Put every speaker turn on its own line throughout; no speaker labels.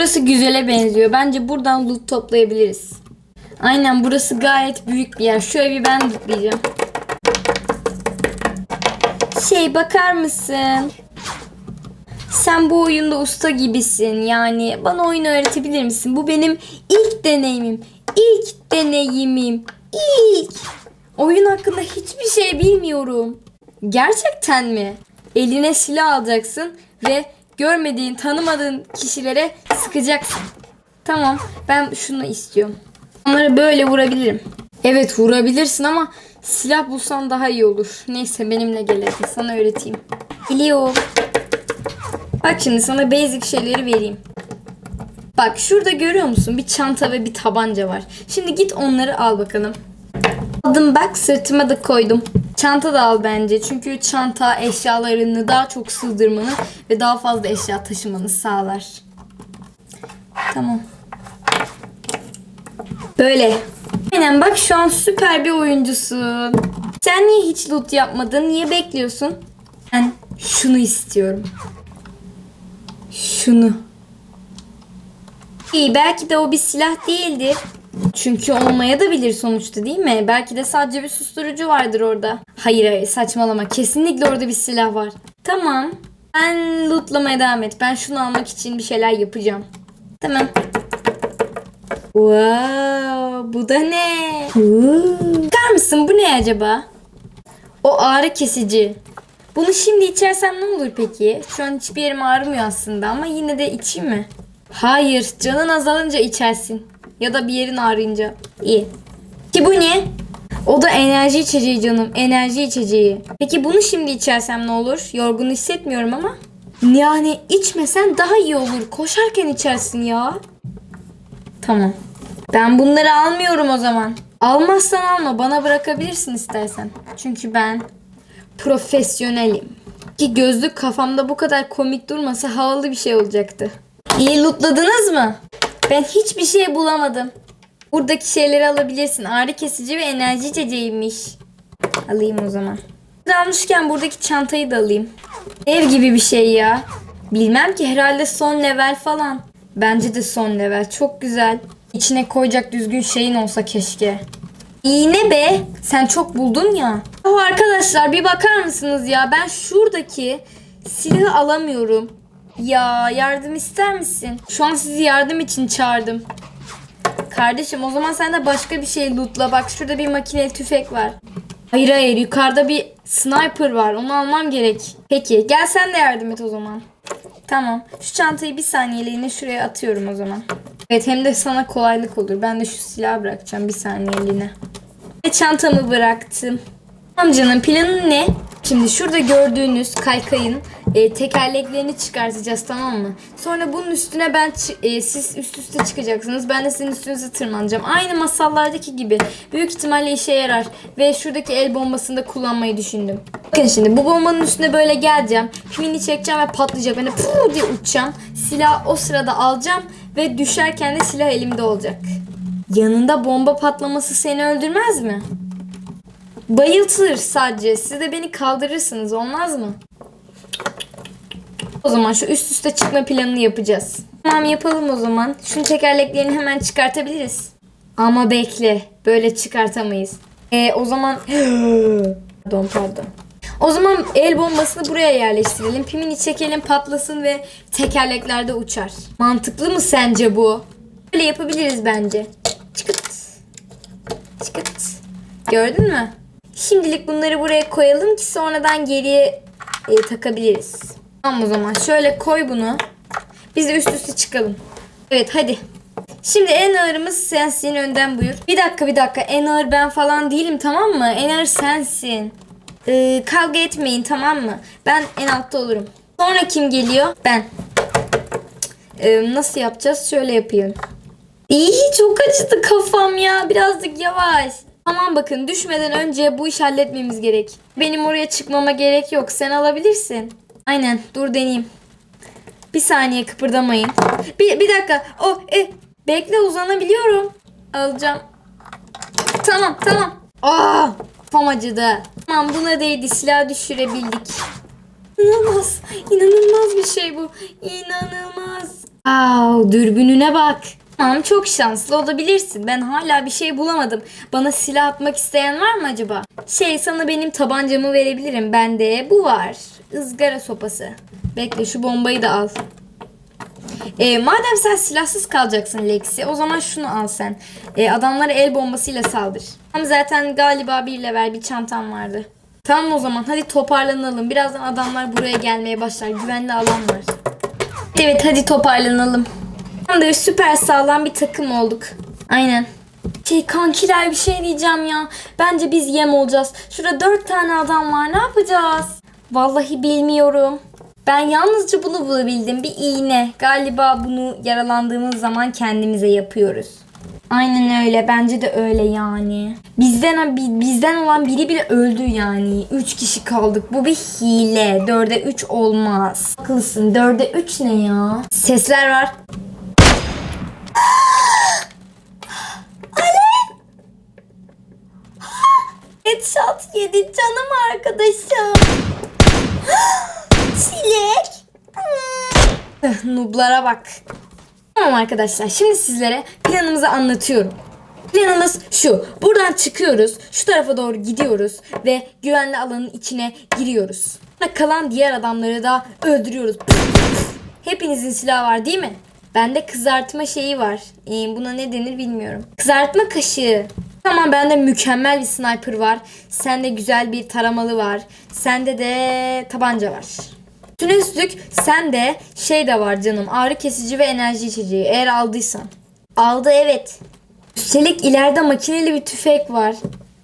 Burası güzele benziyor. Bence buradan loot toplayabiliriz. Aynen burası gayet büyük bir yer. Şu evi ben lootlayacağım. Şey bakar mısın? Sen bu oyunda usta gibisin. Yani bana oyunu öğretebilir misin? Bu benim ilk deneyimim. İlk deneyimim. İlk. Oyun hakkında hiçbir şey bilmiyorum. Gerçekten mi? Eline silah alacaksın ve görmediğin, tanımadığın kişilere sıkacaksın. Tamam, ben şunu istiyorum. Onları böyle vurabilirim. Evet vurabilirsin ama silah bulsan daha iyi olur. Neyse benimle gel hadi, sana öğreteyim. Biliyorum. Bak şimdi sana basic şeyleri vereyim. Bak şurada görüyor musun? Bir çanta ve bir tabanca var. Şimdi git onları al bakalım. Aldım bak sırtıma da koydum. Çanta da al bence. Çünkü çanta eşyalarını daha çok sığdırmanı ve daha fazla eşya taşımanı sağlar. Tamam. Böyle. Aynen bak şu an süper bir oyuncusun. Sen niye hiç loot yapmadın? Niye bekliyorsun? Ben şunu istiyorum. Şunu. İyi belki de o bir silah değildir. Çünkü olmaya da bilir sonuçta değil mi? Belki de sadece bir susturucu vardır orada. Hayır hayır saçmalama. Kesinlikle orada bir silah var. Tamam. Ben lootlamaya devam et. Ben şunu almak için bir şeyler yapacağım. Tamam. Wow, bu da ne? Bakar mısın bu ne acaba? O ağrı kesici. Bunu şimdi içersem ne olur peki? Şu an hiçbir yerim ağrımıyor aslında ama yine de içeyim mi? Hayır, canın azalınca içersin. Ya da bir yerin ağrıyınca. İyi. Ki bu ne? O da enerji içeceği canım. Enerji içeceği. Peki bunu şimdi içersem ne olur? Yorgun hissetmiyorum ama. Yani içmesen daha iyi olur. Koşarken içersin ya. Tamam. Ben bunları almıyorum o zaman. Almazsan alma. Bana bırakabilirsin istersen. Çünkü ben profesyonelim. Ki gözlük kafamda bu kadar komik durmasa havalı bir şey olacaktı. İyi lootladınız mı? Ben hiçbir şey bulamadım. Buradaki şeyleri alabilirsin. Ağrı kesici ve enerji içeceğiymiş. Alayım o zaman. Almışken buradaki çantayı da alayım. Ev gibi bir şey ya. Bilmem ki herhalde son level falan. Bence de son level. Çok güzel. İçine koyacak düzgün şeyin olsa keşke. İğne be. Sen çok buldun ya. Oh arkadaşlar bir bakar mısınız ya? Ben şuradaki silahı alamıyorum. Ya yardım ister misin? Şu an sizi yardım için çağırdım. Kardeşim o zaman sen de başka bir şey lootla. Bak şurada bir makineli tüfek var. Hayır hayır yukarıda bir sniper var. Onu almam gerek. Peki gel sen de yardım et o zaman. Tamam. Şu çantayı bir saniyeliğine şuraya atıyorum o zaman. Evet hem de sana kolaylık olur. Ben de şu silahı bırakacağım bir saniyeliğine. Ve çantamı bıraktım. Tamam canım planın ne? Şimdi şurada gördüğünüz kaykayın e, tekerleklerini çıkartacağız tamam mı? Sonra bunun üstüne ben e, siz üst üste çıkacaksınız. Ben de sizin üstünüze tırmanacağım. Aynı masallardaki gibi. Büyük ihtimalle işe yarar. Ve şuradaki el bombasını da kullanmayı düşündüm. Bakın şimdi bu bombanın üstüne böyle geleceğim. Pimini çekeceğim ve patlayacak. Ben de puu diye uçacağım. Silah o sırada alacağım. Ve düşerken de silah elimde olacak. Yanında bomba patlaması seni öldürmez mi? Bayıltır sadece. Siz de beni kaldırırsınız olmaz mı? O zaman şu üst üste çıkma planını yapacağız. Tamam yapalım o zaman. Şunun tekerleklerini hemen çıkartabiliriz. Ama bekle. Böyle çıkartamayız. E o zaman... pardon pardon. O zaman el bombasını buraya yerleştirelim. Pimini çekelim patlasın ve tekerleklerde uçar. Mantıklı mı sence bu? Böyle yapabiliriz bence. Çıkıt. Çıkıt. Gördün mü? Şimdilik bunları buraya koyalım ki sonradan geriye e, takabiliriz. Tamam o zaman şöyle koy bunu. Biz de üst üste çıkalım. Evet hadi. Şimdi en ağırımız sensin önden buyur. Bir dakika bir dakika en ağır ben falan değilim tamam mı? En ağır sensin. Ee, kavga etmeyin tamam mı? Ben en altta olurum. Sonra kim geliyor? Ben. Ee, nasıl yapacağız? Şöyle yapayım. İyi çok acıdı kafam ya. Birazcık yavaş. Tamam bakın düşmeden önce bu işi halletmemiz gerek. Benim oraya çıkmama gerek yok. Sen alabilirsin. Aynen dur deneyeyim. Bir saniye kıpırdamayın. Bir, bir dakika. Oh, e, bekle uzanabiliyorum. Alacağım. Tamam tamam. Aa, kafam acıdı. Tamam buna değdi silah düşürebildik. İnanılmaz. İnanılmaz bir şey bu. İnanılmaz. Wow, dürbününe bak. Tamam çok şanslı olabilirsin. Ben hala bir şey bulamadım. Bana silah atmak isteyen var mı acaba? Şey sana benim tabancamı verebilirim. Bende bu var. Izgara sopası. Bekle şu bombayı da al. E, madem sen silahsız kalacaksın Lexi o zaman şunu al sen. E, adamlara el bombasıyla saldır. Tam zaten galiba bir level bir çantam vardı. Tamam o zaman hadi toparlanalım. Birazdan adamlar buraya gelmeye başlar. Güvenli alan var. Evet hadi toparlanalım. Tamamdır süper sağlam bir takım olduk. Aynen. Şey kankiler bir şey diyeceğim ya. Bence biz yem olacağız. Şurada dört tane adam var. Ne yapacağız? Vallahi bilmiyorum. Ben yalnızca bunu bulabildim. Bir iğne. Galiba bunu yaralandığımız zaman kendimize yapıyoruz. Aynen öyle. Bence de öyle yani. Bizden bi- bizden olan biri bile öldü yani. Üç kişi kaldık. Bu bir hile. Dörde üç olmaz. Haklısın. Dörde üç ne ya? Sesler var. Headshot yedi canım arkadaşım. Çilek. Nublara bak. Tamam arkadaşlar şimdi sizlere planımızı anlatıyorum. Planımız şu. Buradan çıkıyoruz. Şu tarafa doğru gidiyoruz. Ve güvenli alanın içine giriyoruz. Kalan diğer adamları da öldürüyoruz. Hepinizin silahı var değil mi? Bende kızartma şeyi var. Ee, buna ne denir bilmiyorum. Kızartma kaşığı. Tamam bende mükemmel bir sniper var. Sende güzel bir taramalı var. Sende de tabanca var. Üstüne üstlük sende şey de var canım. Ağrı kesici ve enerji içeceği. Eğer aldıysan. Aldı evet. Üstelik ileride makineli bir tüfek var.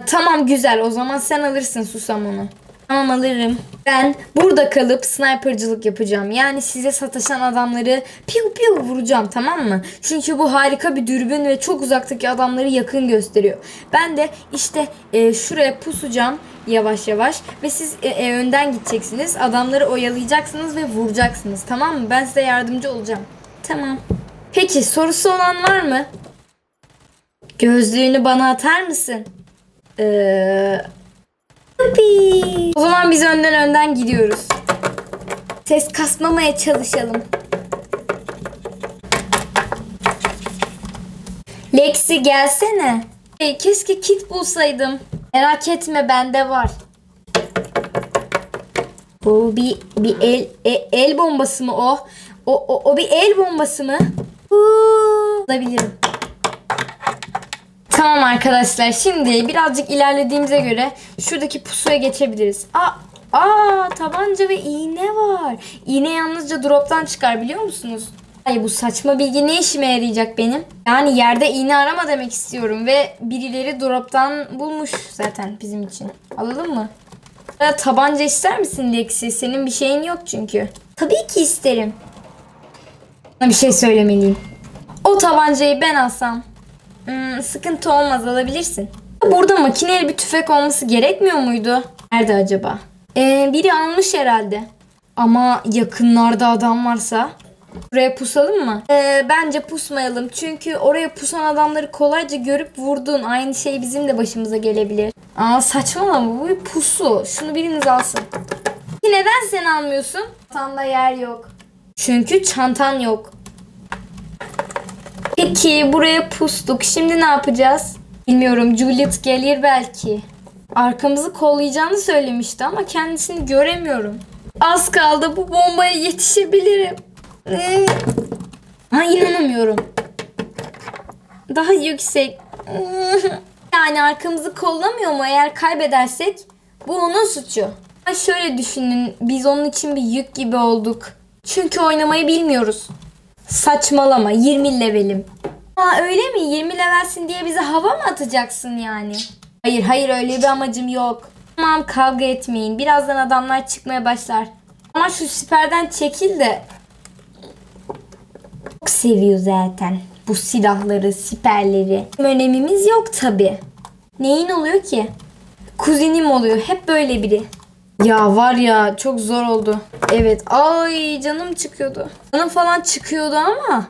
Tamam güzel o zaman sen alırsın susam onu. Tamam alırım. Ben burada kalıp snipercılık yapacağım. Yani size sataşan adamları piu piu vuracağım tamam mı? Çünkü bu harika bir dürbün ve çok uzaktaki adamları yakın gösteriyor. Ben de işte e, şuraya pusacağım yavaş yavaş ve siz e, e, önden gideceksiniz. Adamları oyalayacaksınız ve vuracaksınız tamam mı? Ben size yardımcı olacağım. Tamam. Peki sorusu olan var mı? Gözlüğünü bana atar mısın? Eee... O zaman biz önden önden gidiyoruz. Ses kasmamaya çalışalım. Lexi gelsene. Hey, keşke kit bulsaydım. Merak etme bende var. O bir bir el e- el bombası mı o? O o, o bir el bombası mı? Huu, Alabilirim. Tamam arkadaşlar şimdi birazcık ilerlediğimize göre şuradaki pusuya geçebiliriz. Aa, aa tabanca ve iğne var. İğne yalnızca droptan çıkar biliyor musunuz? Ay bu saçma bilgi ne işime yarayacak benim? Yani yerde iğne arama demek istiyorum ve birileri droptan bulmuş zaten bizim için. Alalım mı? Ya, tabanca ister misin Lexi? Senin bir şeyin yok çünkü. Tabii ki isterim. Bir şey söylemeliyim. O tabancayı ben alsam Hmm, sıkıntı olmaz alabilirsin. Burada makineli bir tüfek olması gerekmiyor muydu? Nerede acaba? Ee, biri almış herhalde. Ama yakınlarda adam varsa buraya pusalım mı? Ee, bence pusmayalım. Çünkü oraya pusan adamları kolayca görüp vurdun. Aynı şey bizim de başımıza gelebilir. Aa saçmalama bu bir pusu. Şunu biriniz alsın. Neden sen almıyorsun? Çantanda yer yok. Çünkü çantan yok. Peki buraya pustuk. Şimdi ne yapacağız? Bilmiyorum. Juliet gelir belki. Arkamızı kollayacağını söylemişti ama kendisini göremiyorum. Az kaldı bu bombaya yetişebilirim. Ee, Ha inanamıyorum. Daha yüksek. Yani arkamızı kollamıyor mu? Eğer kaybedersek bu onun suçu. Ha şöyle düşünün. Biz onun için bir yük gibi olduk. Çünkü oynamayı bilmiyoruz. Saçmalama 20 levelim. Aa öyle mi? 20 levelsin diye bize hava mı atacaksın yani? Hayır hayır öyle bir amacım yok. Tamam kavga etmeyin. Birazdan adamlar çıkmaya başlar. Ama şu siperden çekil de. Çok seviyor zaten. Bu silahları, siperleri. Önemimiz yok tabi. Neyin oluyor ki? Kuzenim oluyor. Hep böyle biri. Ya var ya çok zor oldu. Evet. Ay canım çıkıyordu. Canım falan çıkıyordu ama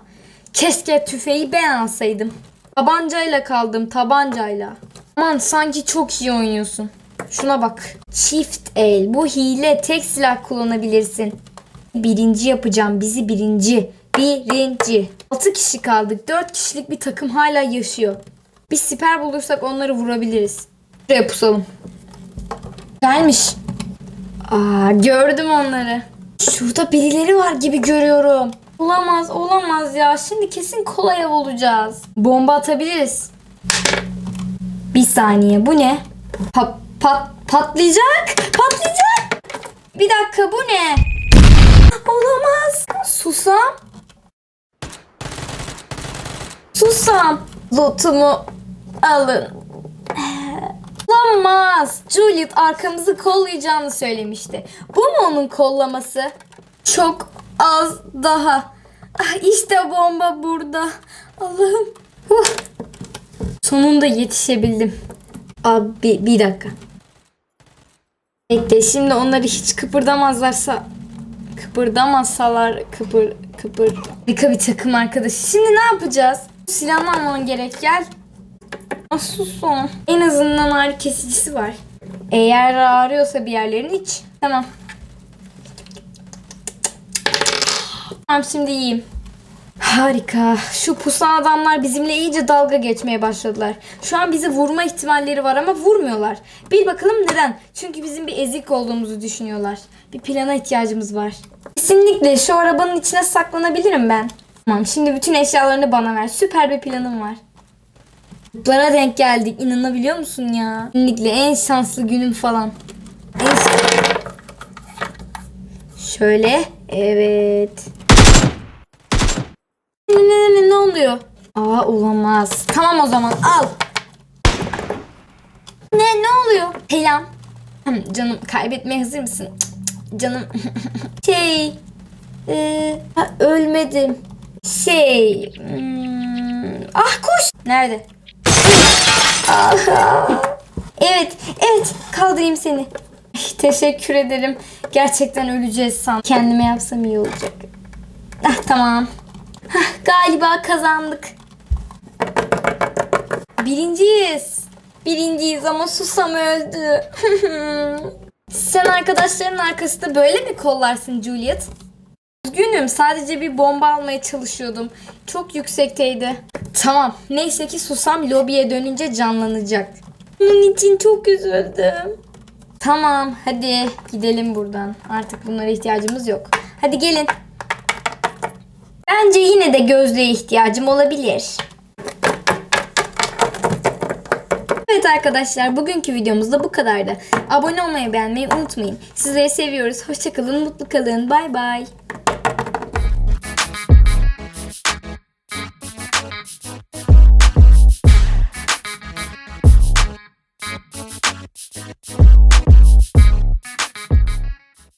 keşke tüfeği ben alsaydım. Tabancayla kaldım tabancayla. Aman sanki çok iyi oynuyorsun. Şuna bak. Çift el. Bu hile. Tek silah kullanabilirsin. Birinci yapacağım. Bizi birinci. Birinci. 6 kişi kaldık. 4 kişilik bir takım hala yaşıyor. Bir siper bulursak onları vurabiliriz. Şuraya pusalım. Gelmiş. Aa, gördüm onları. Şurada birileri var gibi görüyorum. Olamaz, olamaz ya. Şimdi kesin kolay av olacağız. Bomba atabiliriz. Bir saniye. Bu ne? Pa- pat- patlayacak. Patlayacak. Bir dakika bu ne? Olamaz. Susam. Susam. Lotumu alın. Olamaz. Juliet arkamızı kollayacağını söylemişti. Bu mu onun kollaması? Çok az daha. Ah, İşte bomba burada. Allah'ım. Sonunda yetişebildim. Abi bir dakika. Bekle şimdi onları hiç kıpırdamazlarsa kıpırdamazsalar kıpır kıpır. Harika bir takım arkadaşı. Şimdi ne yapacağız? Silahını alman gerek gel. Sus son. En azından ağrı kesicisi var. Eğer ağrıyorsa bir yerlerin iç. Tamam. Tamam şimdi iyiyim. Harika. Şu pusan adamlar bizimle iyice dalga geçmeye başladılar. Şu an bizi vurma ihtimalleri var ama vurmuyorlar. Bir bakalım neden? Çünkü bizim bir ezik olduğumuzu düşünüyorlar. Bir plana ihtiyacımız var. Kesinlikle şu arabanın içine saklanabilirim ben. Tamam şimdi bütün eşyalarını bana ver. Süper bir planım var. Mutlara denk geldik. İnanabiliyor musun ya? Kesinlikle en şanslı günüm falan. En Şöyle. Evet. Ne, ne, ne, ne oluyor? Aa olamaz. Tamam o zaman al. Ne ne oluyor? Selam. Canım kaybetmeye hazır mısın? Cık, cık, Canım. şey. Ee, ha, ölmedim. Şey. hmm, ah koş. Nerede? Evet, evet. Kaldırayım seni. Teşekkür ederim. Gerçekten öleceğiz san. Kendime yapsam iyi olacak. Ah tamam. Hah, galiba kazandık. Birinciyiz. Birinciyiz ama Susam öldü. Sen arkadaşların arkasında böyle mi kollarsın Juliet? Üzgünüm sadece bir bomba almaya çalışıyordum. Çok yüksekteydi. Tamam neyse ki Susam lobiye dönünce canlanacak. Bunun için çok üzüldüm. Tamam hadi gidelim buradan. Artık bunlara ihtiyacımız yok. Hadi gelin. Bence yine de gözlüğe ihtiyacım olabilir. Evet arkadaşlar bugünkü videomuz da bu kadardı. Abone olmayı beğenmeyi unutmayın. Sizleri seviyoruz. Hoşçakalın, mutlu kalın. Bay bay.